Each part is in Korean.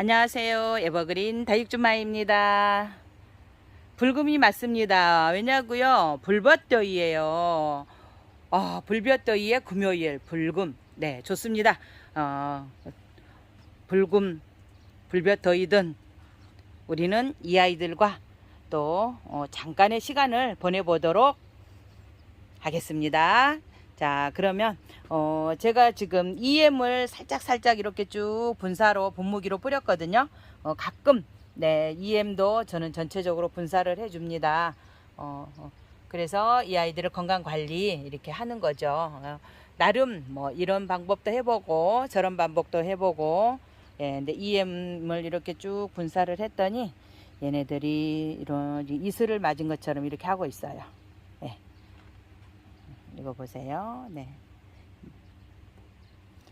안녕하세요. 에버그린 다육주마입니다. 불금이 맞습니다. 왜냐고요? 불볕더위예요. 어, 불볕더위의 금요일 불금. 네, 좋습니다. 어, 불금, 불볕더위든 우리는 이 아이들과 또 어, 잠깐의 시간을 보내보도록 하겠습니다. 자, 그러면 어, 제가 지금 EM을 살짝 살짝 이렇게 쭉 분사로 분무기로 뿌렸거든요. 어, 가끔 네, EM도 저는 전체적으로 분사를 해 줍니다. 어, 어, 그래서 이 아이들을 건강 관리 이렇게 하는 거죠. 어, 나름 뭐 이런 방법도 해보고 저런 방법도 해보고 예, 근데 EM을 이렇게 쭉 분사를 했더니 얘네들이 이런 이슬을 맞은 것처럼 이렇게 하고 있어요. 예. 이거 보세요. 네.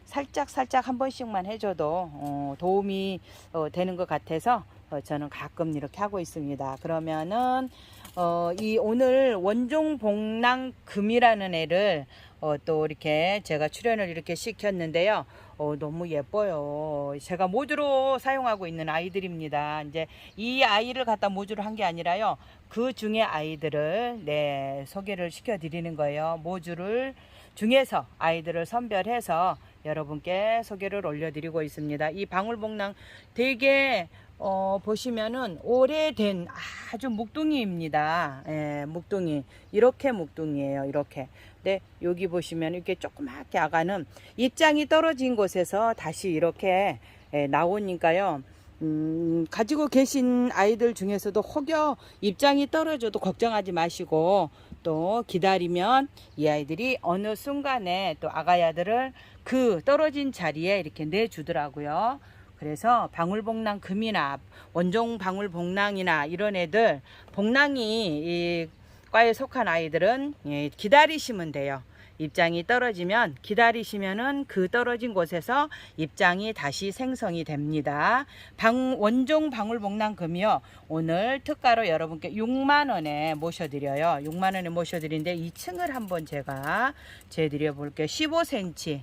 살짝 살짝 한 번씩만 해줘도 어, 도움이 어, 되는 것 같아서 어, 저는 가끔 이렇게 하고 있습니다. 그러면은 어, 이 오늘 원종 복랑 금이라는 애를 어, 또 이렇게 제가 출연을 이렇게 시켰는데요. 어, 너무 예뻐요. 제가 모주로 사용하고 있는 아이들입니다. 이제 이 아이를 갖다 모주로 한 게 아니라요. 그 중에 아이들을 네, 소개를 시켜 드리는 거예요. 모주를 중에서 아이들을 선별해서 여러분께 소개를 올려드리고 있습니다. 이 방울복랑 되게 어, 보시면은 오래된 아주 묵둥이입니다. 예, 묵둥이. 이렇게 묵둥이에요. 이렇게. 근데 여기 보시면 이렇게 조그맣게 아가는 입장이 떨어진 곳에서 다시 이렇게 예, 나오니까요. 음, 가지고 계신 아이들 중에서도 혹여 입장이 떨어져도 걱정하지 마시고 또 기다리면 이 아이들이 어느 순간에 또 아가야들을 그 떨어진 자리에 이렇게 내주더라고요. 그래서 방울복랑 금이나 원종 방울복랑이나 이런 애들 복랑이 이 과에 속한 아이들은 예, 기다리시면 돼요. 입장이 떨어지면 기다리시면은 그 떨어진 곳에서 입장이 다시 생성이 됩니다. 방, 원종 방울복랑금이요. 오늘 특가로 여러분께 6만 원에 모셔드려요. 6만 원에 모셔드리는데 2층을 한번 제가 재드려 볼게요. 15cm.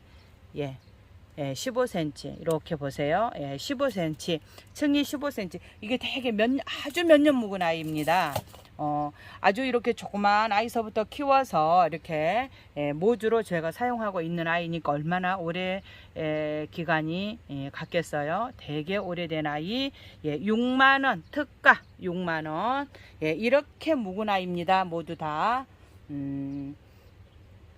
예. 예, 15cm 이렇게 보세요. 예, 15cm 층이 15cm 이게 되게 몇 아주 몇 년 묵은 아이입니다. 어, 아주 이렇게 조그만 아이서부터 키워서 이렇게 예, 모주로 제가 사용하고 있는 아이니까 얼마나 오래 예, 기간이 예, 갔겠어요. 되게 오래된 아이 예, 6만 원 특가 6만 원 예, 이렇게 묵은 아이입니다. 모두 다 음,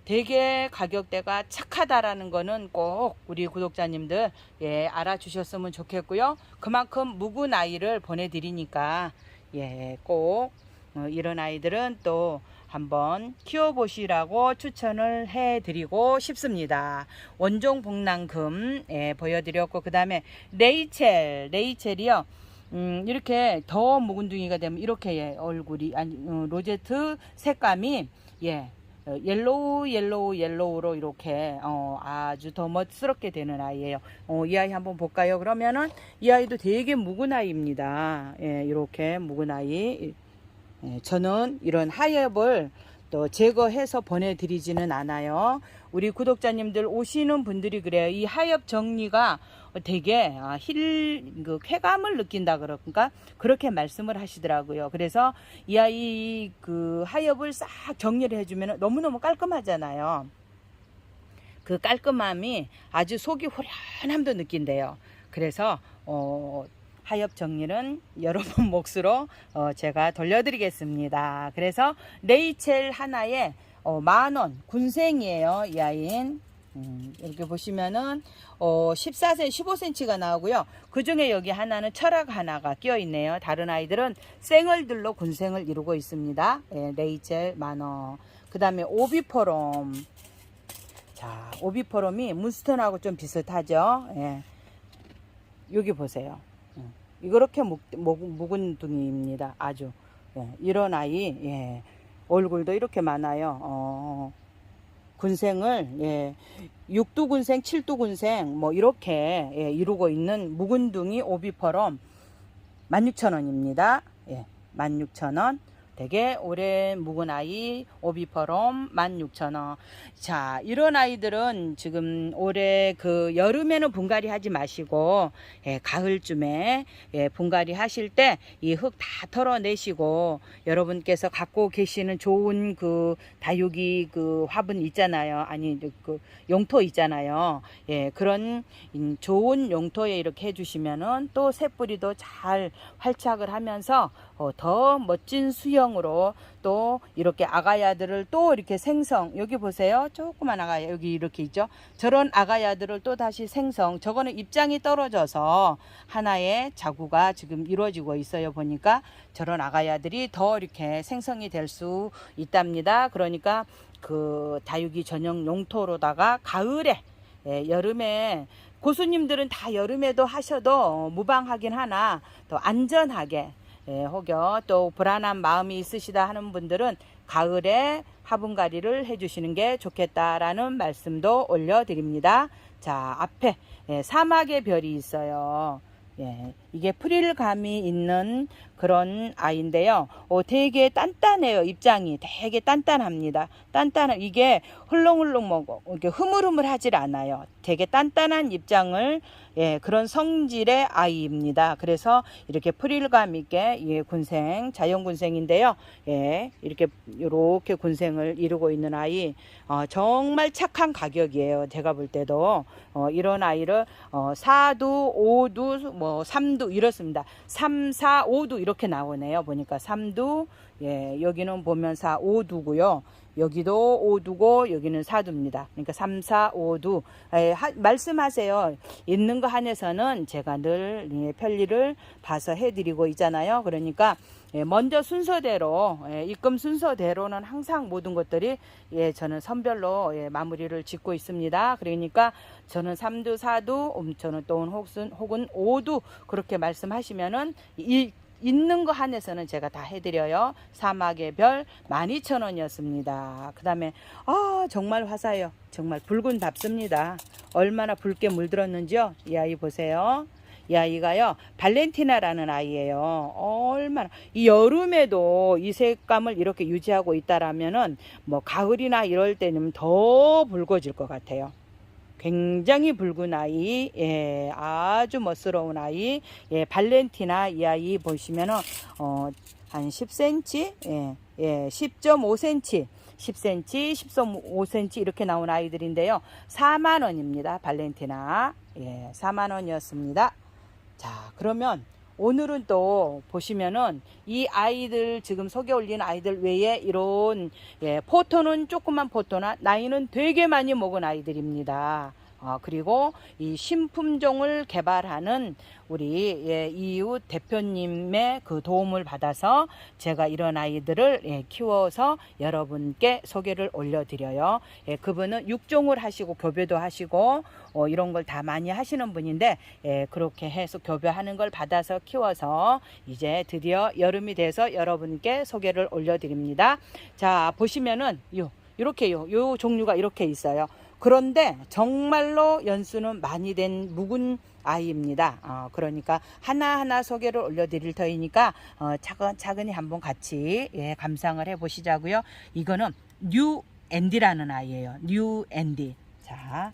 되게 가격대가 착하다라는 거는 꼭 우리 구독자님들 예 알아주셨으면 좋겠고요. 그만큼 묵은 아이를 보내드리니까 예꼭 어, 이런 아이들은 또 한번 키워보시라고 추천을 해드리고 싶습니다. 원종 복랑금 예, 보여드렸고 그 다음에 레이첼 레이첼이요. 음, 이렇게 더 묵은둥이가 되면 이렇게 예, 얼굴이 아니 어, 로제트 색감이 예 어, 옐로우 옐로우 옐로우로 이렇게 어, 아주 더 멋스럽게 되는 아이예요. 어, 이 아이 한번 볼까요? 그러면은 이 아이도 되게 묵은 아이입니다. 예, 이렇게 묵은 아이. 예, 저는 이런 하엽을 또 제거해서 보내드리지는 않아요. 우리 구독자님들 오시는 분들이 그래요. 이 하엽 정리가 되게 아, 힐, 그 쾌감을 느낀다 그럴까? 그렇게 말씀을 하시더라고요. 그래서 이 아이 그 하엽을 싹 정리를 해주면 너무너무 깔끔하잖아요. 그 깔끔함이 아주 속이 후련함도 느낀대요. 그래서, 어, 하엽 정리는 여러분 몫으로 어, 제가 돌려드리겠습니다. 그래서 레이첼 하나에 어, 만원 군생이에요. 이 아이는 음, 이렇게 보시면은 어, 14cm, 15cm가 나오고요. 그 중에 여기 하나는 철학 하나가 끼어 있네요. 다른 아이들은 생얼들로 군생을 이루고 있습니다. 예, 레이첼 만원. 그 다음에 오비포롬. 자, 오비포롬이 문스턴하고 좀 비슷하죠. 예. 여기 보세요. 음, 이렇게 묵, 묵, 묵 은 둥이입니다. 아주. 예, 이런 아이, 예. 얼굴도 이렇게 많아요. 어, 군생을, 예. 6두 군생, 7두 군생, 뭐, 이렇게, 예, 이루고 있는 묵은 둥이 오비퍼럼 16,000원입니다. 예, 16,000원. 되게 오래 묵은 아이 오비퍼럼 16,000원. 자, 이런 아이들은 지금 올해 그 여름에는 분갈이 하지 마시고 예, 가을쯤에 예, 분갈이 하실 때 이 흙 다 털어내시고 여러분께서 갖고 계시는 좋은 그 다육이 그 화분 있잖아요. 아니 그 용토 있잖아요. 예, 그런 음, 좋은 용토에 이렇게 해주시면은 또 새뿌리도 잘 활착을 하면서 어, 더 멋진 수영으로 또 이렇게 아가야들을 또 이렇게 생성. 여기 보세요. 조그만 아가야 여기 이렇게 있죠? 저런 아가야들을 또 다시 생성. 저거는 입장이 떨어져서 하나의 자구가 지금 이루어지고 있어요 보니까. 저런 아가야들이 더 이렇게 생성이 될 수 있답니다. 그러니까 그 다육이 전용 용토로다가 가을에 예, 여름에 고수님들은 다 여름에도 하셔도 무방하긴 하나 더 안전하게 예, 혹여 또 불안한 마음이 있으시다 하는 분들은 가을에 화분갈이를 해주시는 게 좋겠다라는 말씀도 올려드립니다. 자, 앞에 예, 사막의 별이 있어요. 예, 이게 프릴감이 있는 그런 아이인데요. 어, 되게 단단해요. 입장이 되게 단단합니다. 단단한 이게 흘렁흘렁 먹어 이렇게 흐물흐물하질 않아요. 되게 단단한 입장을 예, 그런 성질의 아이입니다. 그래서 이렇게 프릴감 있게 예, 군생 자연 군생인데요. 예, 이렇게 이렇게 군생을 이루고 있는 아이 어, 정말 착한 가격이에요. 제가 볼 때도 어, 이런 아이를 어, 4두, 5두, 뭐 3두 이렇습니다. 3, 4, 5두 이렇게 나오네요. 보니까 3두, 예, 여기는 보면 4, 5두고요. 여기도 5두고 여기는 4두입니다. 그러니까 3, 4, 5두. 예, 하, 말씀하세요. 있는 거 한에서는 제가 늘 예, 편리를 봐서 해드리고 있잖아요. 그러니까 예, 먼저 순서대로 예, 입금 순서대로는 항상 모든 것들이 예, 저는 선별로 예, 마무리를 짓고 있습니다. 그러니까 저는 3두, 4두, 음, 저는 또 혹은 5두 그렇게 말씀하시면은 이 있는 거 한에서는 제가 다 해드려요. 사막의 별 12,000원이었습니다. 그 다음에, 아, 정말 화사해요. 정말 붉은 답습니다. 얼마나 붉게 물들었는지요. 이 아이 보세요. 이 아이가요, 발렌티나라는 아이예요. 얼마나, 이 여름에도 이 색감을 이렇게 유지하고 있다라면은, 뭐, 가을이나 이럴 때는 더 붉어질 것 같아요. 굉장히 붉은 아이, 예, 아주 멋스러운 아이, 예, 발렌티나 이 아이 보시면은, 어, 한 10cm, 예, 예, 10.5cm, 10cm, 10.5cm 이렇게 나온 아이들인데요. 4만원입니다. 발렌티나. 예, 4만원이었습니다. 자, 그러면 오늘은 또 보시면은 이 아이들 지금 소개 올린 아이들 외에 이런 예, 포토는 조그만 포토나 나이는 되게 많이 먹은 아이들입니다. 어, 그리고 이 신품종을 개발하는 우리 예, 이웃 대표님의 그 도움을 받아서 제가 이런 아이들을 예, 키워서 여러분께 소개를 올려드려요. 예, 그분은 육종을 하시고 교배도 하시고 어, 이런 걸 다 많이 하시는 분인데 예, 그렇게 해서 교배하는 걸 받아서 키워서 이제 드디어 여름이 돼서 여러분께 소개를 올려드립니다. 자 보시면은 요 이렇게요. 요 종류가 이렇게 있어요. 그런데 정말로 연수는 많이 된 묵은 아이입니다. 어, 그러니까 하나하나 소개를 올려드릴 터이니까 어, 차근차근히 한번 같이 예, 감상을 해보시자고요. 이거는 뉴 앤디라는 아이예요. 뉴 앤디. 자,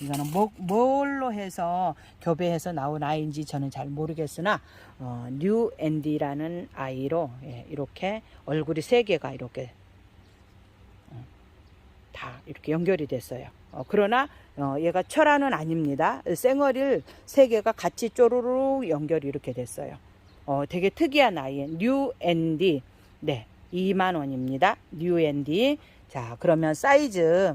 이거는 뭐, 뭘로 해서 교배해서 나온 아이인지 저는 잘 모르겠으나 어, 뉴 앤디라는 아이로 예, 이렇게 얼굴이 세 개가 이렇게 다 이렇게 연결이 됐어요. 어, 그러나 어, 얘가 철화는 아닙니다. 쌩얼일 세 개가 같이 쪼르르 연결이 이렇게 됐어요. 어, 되게 특이한 아이예요. 뉴 앤디. 네, 2만 원입니다. 뉴 앤디. 자, 그러면 사이즈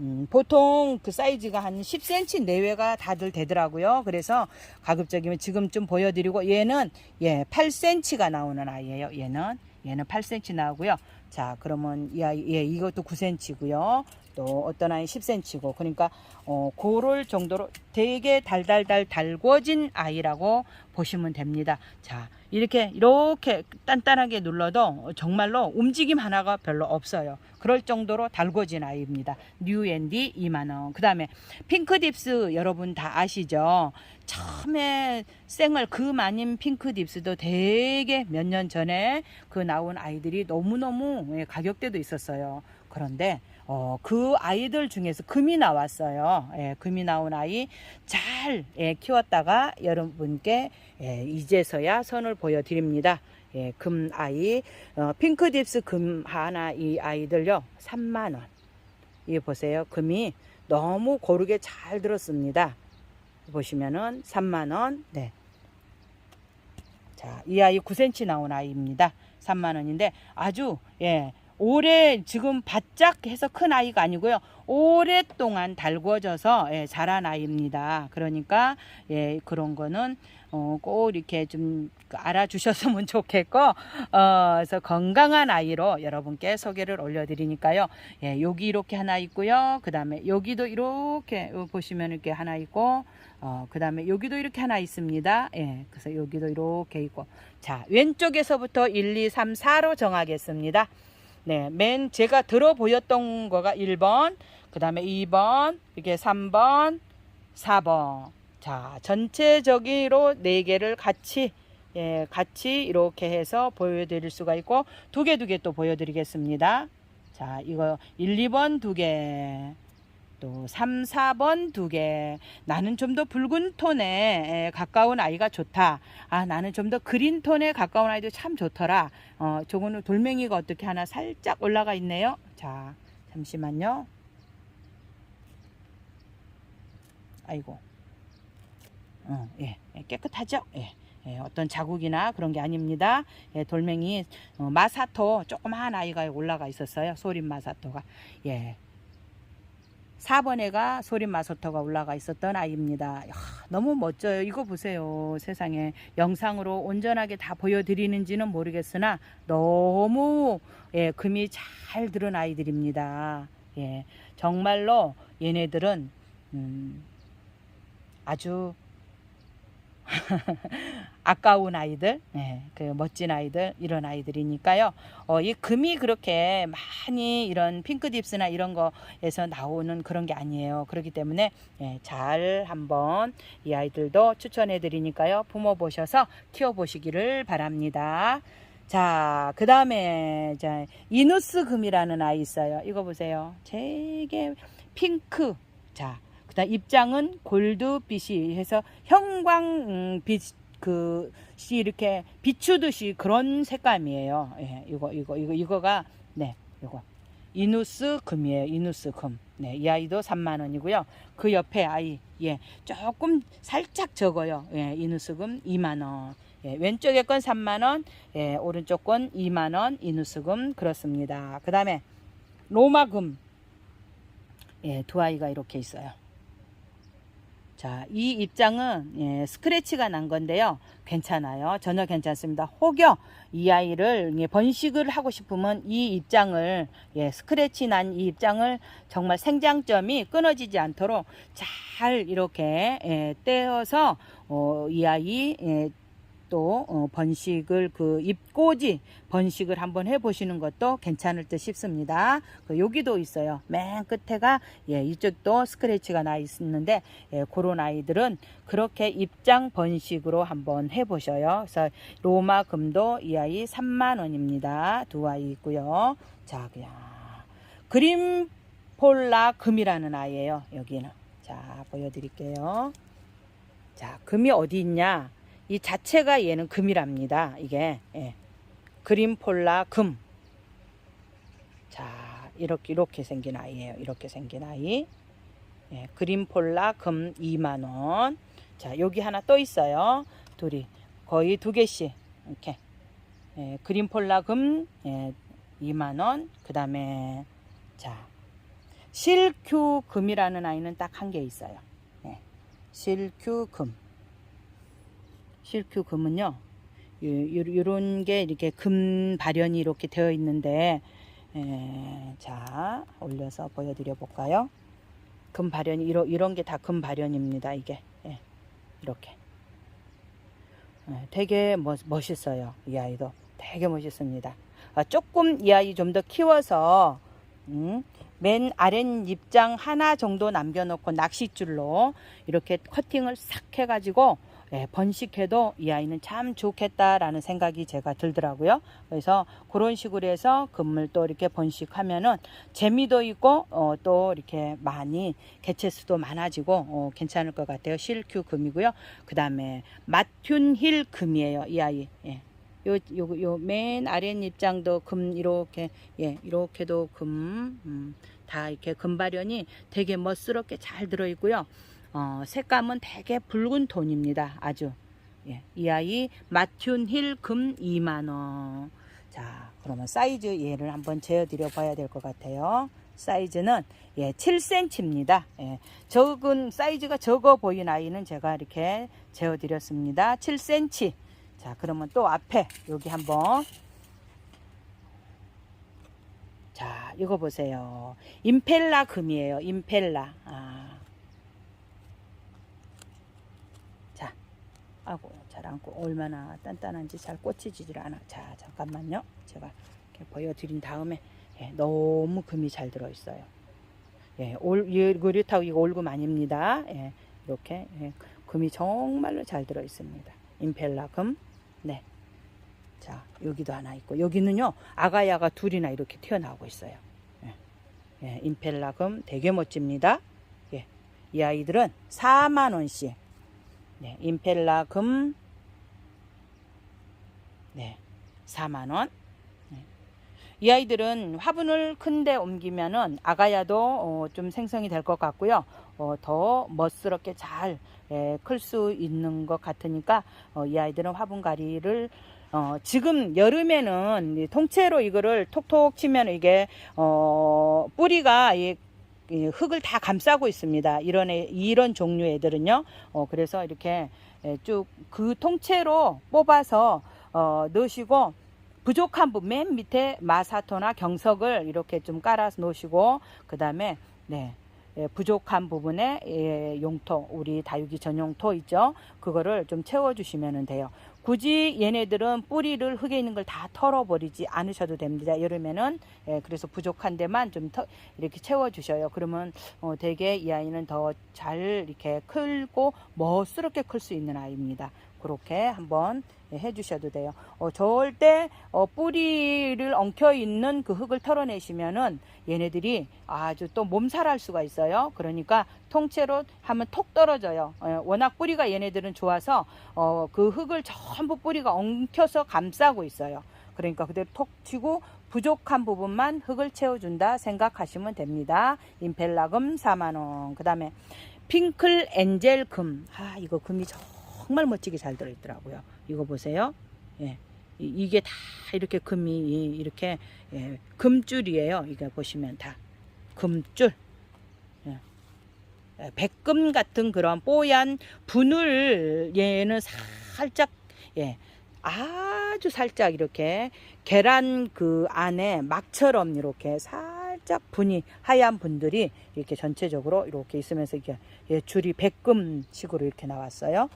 음, 보통 그 사이즈가 한 10cm 내외가 다들 되더라고요. 그래서 가급적이면 지금 좀 보여드리고 얘는 예 8cm가 나오는 아이예요. 얘는 얘는 8cm 나오고요. 자 그러면 이 아이 예 이것도 9cm고요. 또 어떤 아이 10cm고 그러니까 어 고럴 정도로 되게 달달달 달궈진 아이라고 보시면 됩니다. 자 이렇게 이렇게 단단하게 눌러도 정말로 움직임 하나가 별로 없어요. 그럴 정도로 달궈진 아이입니다. 뉴앤디 2만 원. 그 다음에 핑크딥스 여러분 다 아시죠? 처음에 생얼 그 마님 핑크딥스도 되게 몇 년 전에 그 나온 아이들이 너무너무 예, 가격대도 있었어요. 그런데 어, 그 아이들 중에서 금이 나왔어요. 예, 금이 나온 아이 잘 예, 키웠다가 여러분께 예, 이제서야 선을 보여드립니다. 예, 금 아이 어, 핑크딥스 금 하나 이 아이들요 3만 원. 이 보세요 금이 너무 고르게 잘 들었습니다. 보시면은 3만 원. 네. 자, 이 아이 9cm 나온 아이입니다. 3만 원인데 아주 예. 올해 지금 바짝 해서 큰 아이가 아니고요. 오랫동안 달궈져서 예, 자란 아이입니다. 그러니까 예, 그런 거는 어, 꼭 이렇게 좀 알아주셨으면 좋겠고, 어, 그래서 건강한 아이로 여러분께 소개를 올려드리니까요. 예, 여기 이렇게 하나 있고요. 그 다음에 여기도 이렇게 보시면 이렇게 하나 있고, 어, 그 다음에 여기도 이렇게 하나 있습니다. 예, 그래서 여기도 이렇게 있고. 자, 왼쪽에서부터 1, 2, 3, 4로 정하겠습니다. 네, 맨 제가 들어 보였던 거가 1번, 그 다음에 2번, 이게 3번, 4번. 자, 전체적으로 네 개를 같이 예, 같이 이렇게 해서 보여드릴 수가 있고 두 개 두 개 또 보여드리겠습니다. 자, 이거 1, 2번 두 개, 또 3, 4번 두 개. 나는 좀 더 붉은 톤에 에, 가까운 아이가 좋다. 아, 나는 좀 더 그린 톤에 가까운 아이도 참 좋더라. 어, 저거는 돌멩이가 어떻게 하나 살짝 올라가 있네요. 자, 잠시만요. 아이고. 어, 예, 예, 깨끗하죠? 예. 예, 어떤 자국이나 그런 게 아닙니다. 예, 돌멩이 어, 마사토 조그마한 아이가 올라가 있었어요. 소림 마사토가. 예. 4번에가 소림 마사토가 올라가 있었던 아이입니다. 야, 너무 멋져요. 이거 보세요. 세상에 영상으로 온전하게 다 보여드리는지는 모르겠으나 너무 예, 금이 잘 들은 아이들입니다. 예, 정말로 얘네들은 음, 아주 아까운 아이들, 네, 그 멋진 아이들 이런 아이들이니까요. 어, 이 금이 그렇게 많이 이런 핑크딥스나 이런 거에서 나오는 그런 게 아니에요. 그렇기 때문에 예, 잘 한번 이 아이들도 추천해 드리니까요. 부모 보셔서 키워 보시기를 바랍니다. 자, 그 다음에, 자, 이누스 금이라는 아이 있어요. 이거 보세요. 되게 핑크. 자, 입장은 골드빛이 해서 형광빛 그시 이렇게 비추듯이 그런 색감이에요. 예, 이거 이거 이거 이거가 네, 이거 이누스 금이에요. 이누스 금. 네, 이 아이도 3만 원이고요. 그 옆에 아이 예, 조금 살짝 적어요. 예, 이누스 금 2만 원. 예, 왼쪽에 건 3만 원, 예, 오른쪽 건 2만 원 이누스 금 그렇습니다. 그다음에 로마 금. 예, 두 아이가 이렇게 있어요. 자, 이 입장은 예, 스크래치가 난 건데요. 괜찮아요. 전혀 괜찮습니다. 혹여 이 아이를 예, 번식을 하고 싶으면 이 입장을 예, 스크래치 난 이 입장을 정말 생장점이 끊어지지 않도록 잘 이렇게 예, 떼어서 어, 이 아이 예, 또 어, 번식을 그 잎꽂이 번식을 한번 해보시는 것도 괜찮을 듯 싶습니다. 그 여기도 있어요. 맨 끝에가 예, 이쪽도 스크래치가 나 있는데 예, 그런 아이들은 그렇게 입장 번식으로 한번 해보셔요. 그래서 로마 금도 이 아이 3만 원입니다. 두 아이 있고요. 자, 그냥 그린폴라 금이라는 아이예요. 여기는 자 보여드릴게요. 자 금이 어디 있냐? 이 자체가 얘는 금이랍니다. 이게 예. 그린폴라 금. 자 이렇게 이렇게 생긴 아이예요. 이렇게 생긴 아이. 예, 그린폴라 금 2만 원. 자 여기 하나 또 있어요. 둘이 거의 두 개씩 이렇게. 예, 그린폴라 금 예, 2만 원. 그 다음에 자 실큐 금이라는 아이는 딱 한 개 있어요. 예, 실큐 금. 실큐 금은요. 이런 게 이렇게 금 발연이 이렇게 되어 있는데 에, 자 올려서 보여드려 볼까요? 금 발연이 이런 이런 게 다 금 발연입니다. 이게 예, 이렇게 예, 되게 멋, 멋있어요. 이 아이도 되게 멋있습니다. 아, 조금 이 아이 좀 더 키워서 음, 맨 아랫 입장 하나 정도 남겨놓고 낚싯줄로 이렇게 커팅을 싹 해가지고 예, 번식해도 이 아이는 참 좋겠다라는 생각이 제가 들더라고요. 그래서 그런 식으로 해서 금을 또 이렇게 번식하면은 재미도 있고 어, 또 이렇게 많이 개체 수도 많아지고 어, 괜찮을 것 같아요. 실큐 금이고요. 그 다음에 마튠힐 금이에요. 이 아이. 예. 요, 요, 요, 맨 아랫 입장도 금, 이렇게, 예, 이렇게도 금, 음, 다 이렇게 금발연이 되게 멋스럽게 잘 들어있고요. 어, 색감은 되게 붉은 톤입니다. 아주. 예, 이 아이 마튠 힐 금 2만원. 자, 그러면 사이즈 얘를 한번 재어드려 봐야 될 것 같아요. 사이즈는 예, 7cm입니다. 예, 적은 사이즈가 적어 보인 아이는 제가 이렇게 재어드렸습니다. 7cm. 자, 그러면 또 앞에 여기 한번 자, 이거 보세요. 임펠라 금이에요. 임펠라. 아. 아고 잘 안고 얼마나 단단한지 잘 꽂히지질 않아. 자, 잠깐만요. 제가 보여드린 다음에 예, 너무 금이 잘 들어 있어요. 예, 올, 이 그렇다고 이거 올금 아닙니다. 예, 이렇게 예, 금이 정말로 잘 들어 있습니다. 임펠라 금. 네. 자, 여기도 하나 있고, 여기는요, 아가야가 둘이나 이렇게 튀어나오고 있어요. 예, 예, 임펠라 금 되게 멋집니다. 예, 이 아이들은 4만원씩. 네, 임펠라 금, 네, 4만원. 이 아이들은 화분을 큰데 옮기면은 아가야도 어, 좀 생성이 될 것 같고요. 어, 더 멋스럽게 잘 클 수 있는 것 같으니까 어, 이 아이들은 화분가리를 어, 지금 여름에는 이 통째로 이거를 톡톡 치면 이게 어, 뿌리가 흙을 다 감싸고 있습니다. 이런 애, 이런 종류 애들은요. 어, 그래서 이렇게 쭉 그 통째로 뽑아서 어, 넣으시고 부족한 부분 맨 밑에 마사토나 경석을 이렇게 좀 깔아서 놓으시고 그 다음에 네. 예, 부족한 부분에 예, 용토 우리 다육이 전용토 있죠 그거를 좀 채워주시면 돼요 굳이 얘네들은 뿌리를 흙에 있는 걸 다 털어버리지 않으셔도 됩니다. 여름에는 예, 그래서 부족한 데만 좀 터, 이렇게 채워주셔요. 그러면 어, 되게 이 아이는 더 잘 이렇게 크고 멋스럽게 클 수 있는 아이입니다. 그렇게 한번 예, 해주셔도 돼요. 어, 절대 어, 뿌리를 엉켜 있는 그 흙을 털어내시면은 얘네들이 아주 또 몸살할 수가 있어요. 그러니까 통째로 하면 톡 떨어져요. 어, 워낙 뿌리가 얘네들은 좋아서 어, 그 흙을 전부 뿌리가 엉켜서 감싸고 있어요. 그러니까 그대로 톡 치고 부족한 부분만 흙을 채워준다 생각하시면 됩니다. 임펠라금 4만원. 그 다음에 핑클 엔젤 금. 아, 이거 금이 정말 멋지게 잘 들어있더라고요. 이거 보세요. 예. 이, 게 다 이렇게 금이 이렇게 예, 금줄이에요. 이거 보시면 다 금줄. 예. 예, 백금 같은 그런 뽀얀 분을 얘는 살짝 예. 아주 살짝 이렇게 계란 그 안에 막처럼 이렇게 살짝 분이 하얀 분들이 이렇게 전체적으로 이렇게 있으면서 이게 예, 줄이 백금식으로 이렇게 나왔어요.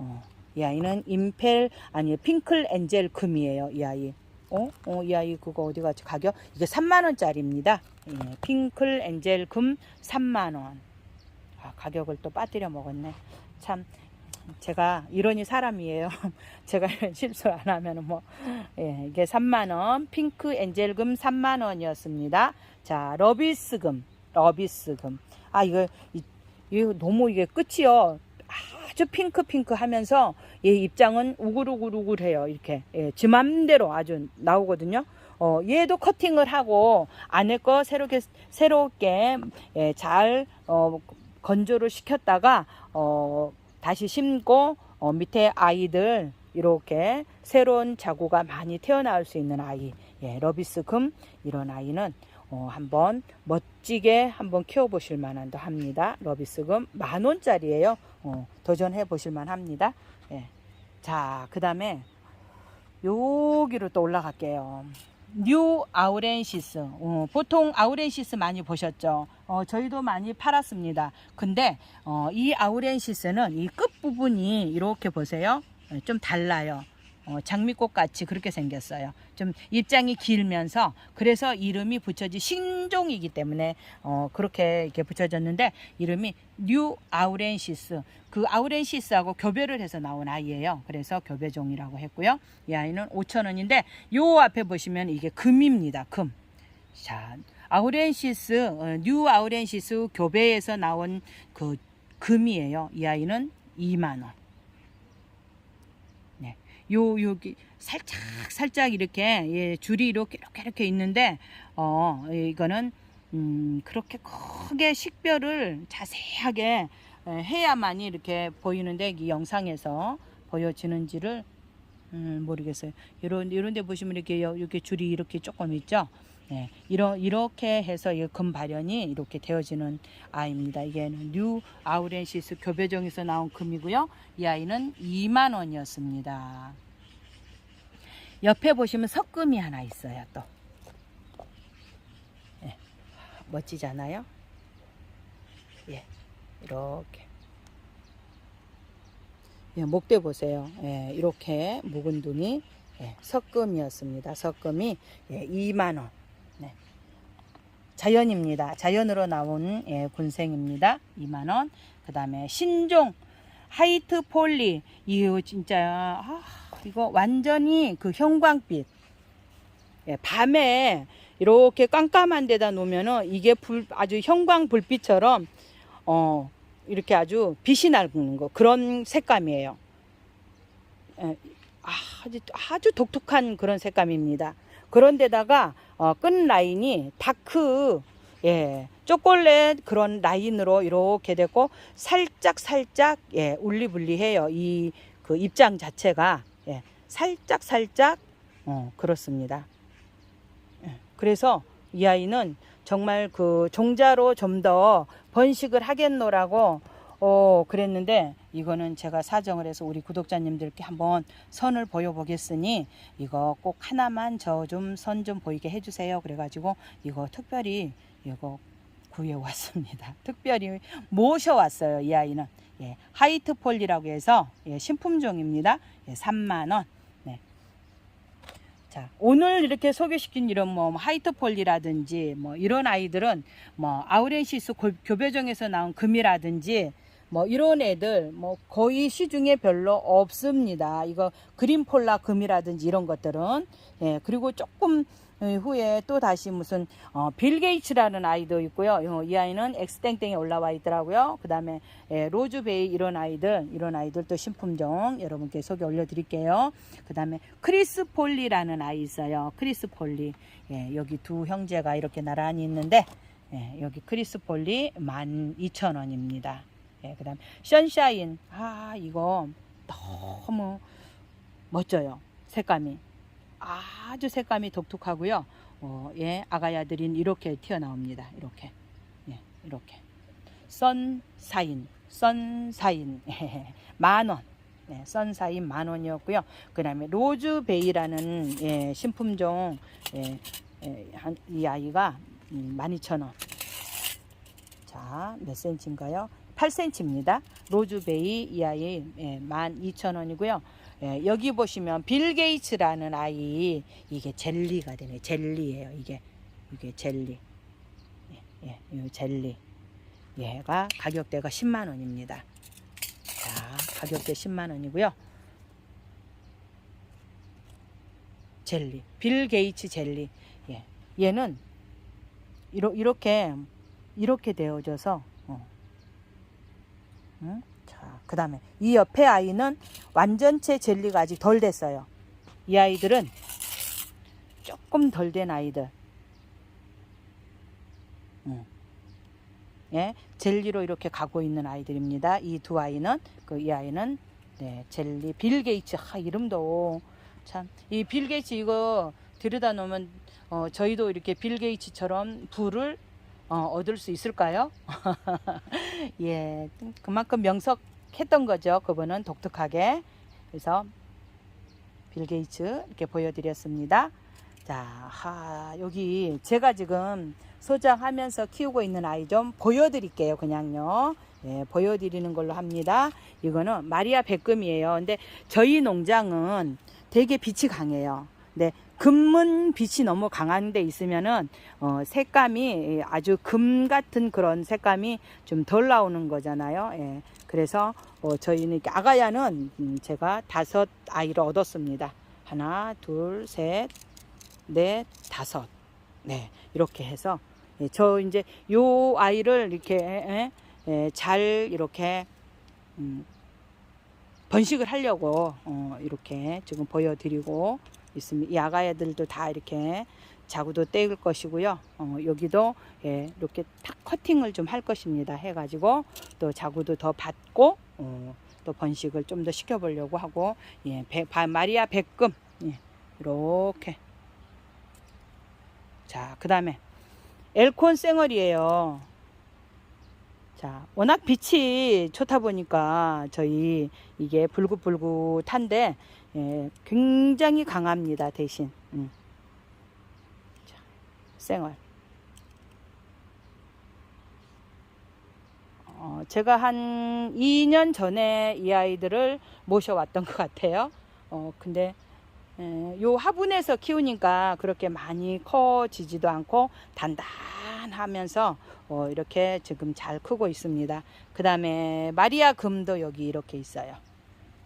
어, 이 아이는 임펠 아니 핑클 엔젤 금이에요. 이 아이. 어? 어, 이 아이 그거 어디 갔지? 가격? 이게 3만 원짜리입니다. 예, 핑클 엔젤 금 3만 원. 아, 가격을 또 빠뜨려 먹었네. 참 제가 이러니 사람이에요. 제가 이런 실수 안 하면은 뭐 예, 이게 3만 원, 핑크 엔젤 금 3만 원이었습니다. 자, 러비스 금, 러비스 금. 아 이거 이, 이거 너무 이게 끝이요. 아주 핑크핑크 하면서 얘 입장은 우글우글우글해요. 이렇게 예, 지 맘대로 아주 나오거든요. 어, 얘도 커팅을 하고 안에 거 새롭게 새롭게 예, 잘 어, 건조를 시켰다가 어, 다시 심고 어, 밑에 아이들 이렇게 새로운 자구가 많이 태어날 수 있는 아이 예, 러비스 금 이런 아이는 어, 한번 멋지게 한번 키워보실 만한도 합니다. 러비스금 만 원짜리예요. 어, 도전해 보실 만 합니다. 예. 자, 그 다음에 여기로 또 올라갈게요. 뉴 아우렌시스. 어, 보통 아우렌시스 많이 보셨죠? 어, 저희도 많이 팔았습니다. 근데 어, 이 아우렌시스는 이 끝 부분이 이렇게 보세요. 어, 좀 달라요. 어, 장미꽃 같이 그렇게 생겼어요. 좀 입장이 길면서 그래서 이름이 붙여진 신종이기 때문에 어, 그렇게 이렇게 붙여졌는데 이름이 뉴 아우렌시스 그 아우렌시스하고 교배를 해서 나온 아이예요. 그래서 교배종이라고 했고요. 이 아이는 5천 원인데 요 앞에 보시면 이게 금입니다. 금. 자, 아우렌시스 어, 뉴 아우렌시스 교배에서 나온 그 금이에요. 이 아이는 2만 원. 네. 요 여기 살짝 살짝 이렇게 예, 줄이 이렇게 이렇게 이렇게 있는데 어 이거는 음 그렇게 크게 식별을 자세하게 에, 해야만이 이렇게 보이는데 이 영상에서 보여지는지를 음, 모르겠어요. 이런 이런 데 보시면 이렇게 여- 이렇게 줄이 이렇게 조금 있죠. 네, 이러, 이렇게 해서 이 금발현이 이렇게 되어지는 아이입니다. 이게 뉴 아우렌시스 교배종에서 나온 금이고요. 이 아이는 2만 원이었습니다. 옆에 보시면 석금이 하나 있어요. 또 예, 멋지잖아요. 예, 이렇게 예, 목대 보세요. 예, 이렇게 묵은 둥이 예, 석금이었습니다. 석금이 예, 2만 원. 네. 자연입니다. 자연으로 나온 예, 군생입니다. 2만 원. 그 다음에 신종 하이트 폴리 이거 진짜 아, 이거 완전히 그 형광빛. 예, 밤에 이렇게 깜깜한 데다 놓으면은 이게 불 아주 형광 불빛처럼 어 이렇게 아주 빛이 나는 거 그런 색감이에요. 예, 아주 아주 독특한 그런 색감입니다. 그런데다가 어, 끈 라인이 다크 예 초콜릿 그런 라인으로 이렇게 되고 살짝 살짝 예 울리불리해요. 이 그 입장 자체가 예 살짝 살짝 어 그렇습니다. 예, 그래서 이 아이는 정말 그 종자로 좀 더 번식을 하겠노라고 어 그랬는데 이거는 제가 사정을 해서 우리 구독자님들께 한번 선을 보여보겠으니 이거 꼭 하나만 저 좀선좀 보이게 해주세요. 그래가지고 이거 특별히 이거 구해왔습니다. 특별히 모셔왔어요. 이 아이는 예, 하이트 폴리라고 해서 예, 신품종입니다. 예, 3만 원. 네. 자, 오늘 이렇게 소개시킨 이런 뭐 하이트 폴리라든지 뭐 이런 아이들은 뭐 아우렌시스 고- 교배종에서 나온 금이라든지 뭐 이런 애들 뭐 거의 시중에 별로 없습니다. 이거 그린폴라 금이라든지 이런 것들은 예 그리고 조금 어, 후에 또 다시 무슨 어, 빌 게이츠라는 아이도 있고요. 어, 이 아이는 엑스땡땡에 올라와 있더라고요. 그 다음에 예, 로즈베이 이런 아이들 이런 아이들 또 신품종 여러분께 소개 올려드릴게요. 그 다음에 크리스 폴리라는 아이 있어요. 크리스 폴리 예, 여기 두 형제가 이렇게 나란히 있는데 예, 여기 크리스 폴리 12,000원입니다. 예, 그 다음 션샤인 아 이거 너무 멋져요. 색감이. 아주 색감이 독특하고요. 어, 예 아가야들인 이렇게 튀어나옵니다. 이렇게. 예 이렇게. 선사인 선사인 만원. 네, 선사인 만 원이었고요. 그 다음에 로즈베이라는 예, 신품종 예, 예, 한, 이 아이가 음, 12,000원. 자, 몇 센치인가요? 8cm입니다. 로즈베이 이 아이 예, 12,000원이고요. 예, 여기 보시면 빌 게이츠라는 아이 이게 젤리가 되네. 젤리예요. 이게 이게 젤리. 예, 예, 이 젤리. 얘가 가격대가 10만 원입니다. 자, 가격대 10만 원이고요. 젤리. 빌 게이츠 젤리. 예. 얘는 이렇게 이렇게 어. 응? 자, 그 다음에 이 옆에 아이는 완전체 젤리가 아직 덜 됐어요. 이 아이들은 조금 덜 된 아이들. 응. 예, 젤리로 이렇게 가고 있는 아이들입니다. 이 두 아이는 그 이 아이는 네, 젤리 빌 게이츠 하 이름도 참 이 빌 게이츠 이거 들여다 놓으면 어, 저희도 이렇게 빌 게이츠처럼 부를 어, 얻을 수 있을까요? 예, 그만큼 명석했던 거죠. 그분은 독특하게. 그래서 빌 게이츠 이렇게 보여드렸습니다. 자, 하, 여기 제가 지금 소장하면서 키우고 있는 아이 좀 보여드릴게요. 그냥요. 예, 보여드리는 걸로 합니다. 이거는 마리아 백금이에요. 근데 저희 농장은 되게 빛이 강해요. 근데 금은 빛이 너무 강한 데 있으면은 어, 색감이 아주 금 같은 그런 색감이 좀 덜 나오는 거잖아요. 예. 그래서 어, 저희는 아가야는 음, 제가 다섯 아이를 얻었습니다. 하나, 둘, 셋, 넷, 다섯. 네, 이렇게 해서 예, 저 이제 요 아이를 이렇게 예, 예, 잘 이렇게 음, 번식을 하려고 어, 이렇게 지금 보여드리고 있습니다. 이 아가야들도 다 이렇게 자구도 떼을 것이고요. 어, 여기도 예, 이렇게 탁 커팅을 좀 할 것입니다. 해가지고 또 자구도 더 받고 어, 또 번식을 좀 더 시켜보려고 하고 예, 배, 바, 마리아 백금 예, 이렇게 자, 그 다음에 엘콘 쌩얼이에요. 자, 워낙 빛이 좋다 보니까 저희 이게 불긋불긋한데 예, 굉장히 강합니다. 대신 음. 자, 쌩얼. 어, 제가 한 2년 전에 이 아이들을 모셔왔던 것 같아요. 어, 근데 에, 요 화분에서 키우니까 그렇게 많이 커지지도 않고 단단하면서 어, 이렇게 지금 잘 크고 있습니다. 그 다음에 마리아 금도 여기 이렇게 있어요.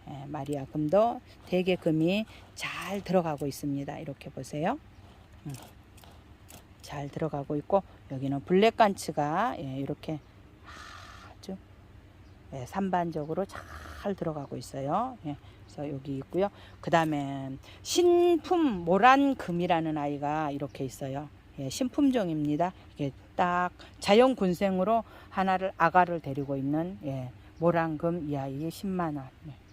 예, 마리아 금도 되게 금이 잘 들어가고 있습니다. 이렇게 보세요. 음, 잘 들어가고 있고 여기는 블랙 간츠가 예, 이렇게 아주 예, 산반적으로 잘 들어가고 있어요. 예, 그래서 여기 있고요. 그 다음에 신품 모란 금이라는 아이가 이렇게 있어요. 예, 신품종입니다. 이게 딱 자연 군생으로 하나를 아가를 데리고 있는 예, 모란금 이 아이의 10만 원. 예.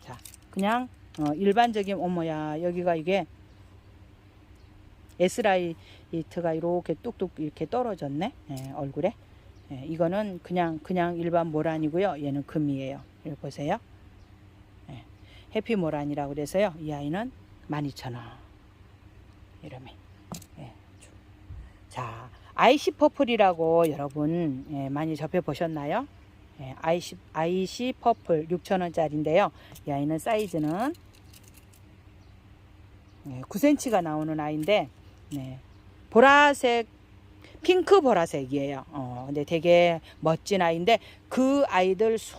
자, 그냥 어, 일반적인 어머야 여기가 이게 에스라이트가 이렇게 뚝뚝 이렇게 떨어졌네 예, 얼굴에. 예, 이거는 그냥 그냥 일반 모란이고요. 얘는 금이에요. 이거 보세요. 예, 해피 모란이라고 그래서요. 이 아이는 12,000원. 이름이. 예, 쭉. 자, 아이시 퍼플이라고 여러분 예, 많이 접해 보셨나요? 예, 아이시 아이시 퍼플 6,000원짜리인데요. 이 아이는 사이즈는 예, 9cm가 나오는 아이인데 네, 보라색 핑크 보라색이에요. 어, 근데 되게 멋진 아이인데 그 아이들 수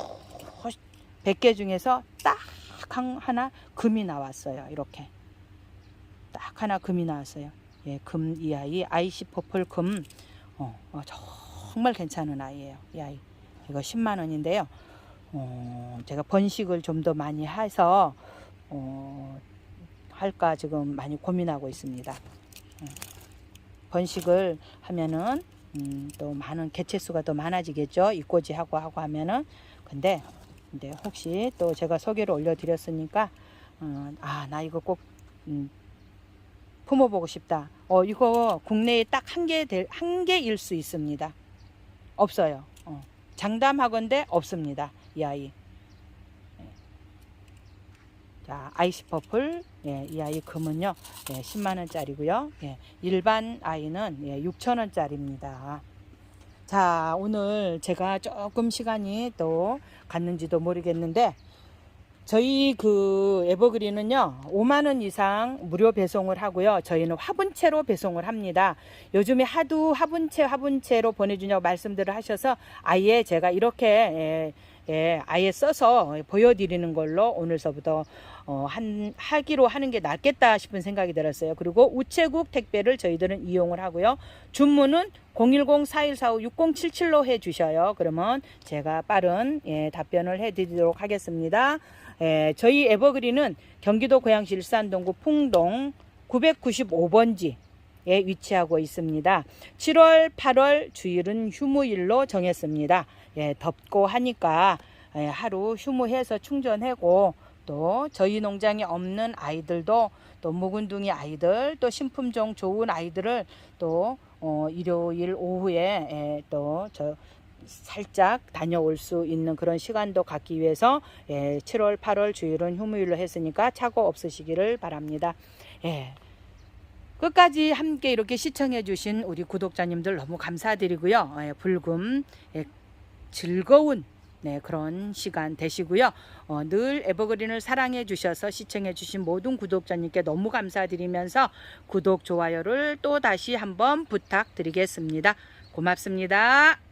100개 중에서 딱 한- 하나 금이 나왔어요. 이렇게. 딱 하나 금이 나왔어요. 예, 금 이 아이 아이시 퍼플 금 어, 어, 정말 괜찮은 아이예요. 이 아이. 이거 10만 원인데요. 어, 제가 번식을 좀 더 많이 해서 어, 할까 지금 많이 고민하고 있습니다. 음. 번식을 하면은 음, 또 많은 개체 수가 더 많아지겠죠. 이꼬지 하고 하고 하면은 근데 근데 혹시 또 제가 소개를 올려드렸으니까 어, 아나 이거 꼭 음, 품어보고 싶다. 어 이거 국내에 딱 한 개 될 한 개일 수 있습니다. 없어요. 어, 장담하건대 없습니다. 이 아이. 자, 아이시 퍼플, 예, 이 아이 금은요, 예, 10만 원짜리고요. 예, 일반 아이는 예, 6천 원짜리입니다. 자, 오늘 제가 조금 시간이 또 갔는지도 모르겠는데 저희 그 에버그린은요 5만 원 이상 무료 배송을 하고요 저희는 화분채로 배송을 합니다 요즘에 하도 화분채 화분채로 보내주냐고 말씀들을 하셔서 아예 제가 이렇게 예, 예, 아예 써서 보여드리는 걸로 오늘서부터 어, 한, 하기로 하는 게 낫겠다 싶은 생각이 들었어요. 그리고 우체국 택배를 저희들은 이용을 하고요. 주문은 010-4145-6077로 해주셔요. 그러면 제가 빠른 예, 답변을 해드리도록 하겠습니다. 예, 저희 에버그린은 경기도 고양시 일산동구 풍동 995번지 에 위치하고 있습니다. 7월, 8월 주일은 휴무일로 정했습니다. 예, 덥고 하니까 예, 하루 휴무해서 충전하고 또 저희 농장에 없는 아이들도 또 묵은둥이 아이들 또 신품종 좋은 아이들을 또 어, 일요일 오후에 예, 또저 살짝 다녀올 수 있는 그런 시간도 갖기 위해서 예, 7월, 8월 주일은 휴무일로 했으니까 착오 없으시기를 바랍니다. 예. 끝까지 함께 이렇게 시청해 주신 우리 구독자님들 너무 감사드리고요. 예, 불금 예, 즐거운 네, 그런 시간 되시고요. 어, 늘 에버그린을 사랑해 주셔서 시청해 주신 모든 구독자님께 너무 감사드리면서 구독, 좋아요를 또 다시 한번 부탁드리겠습니다. 고맙습니다.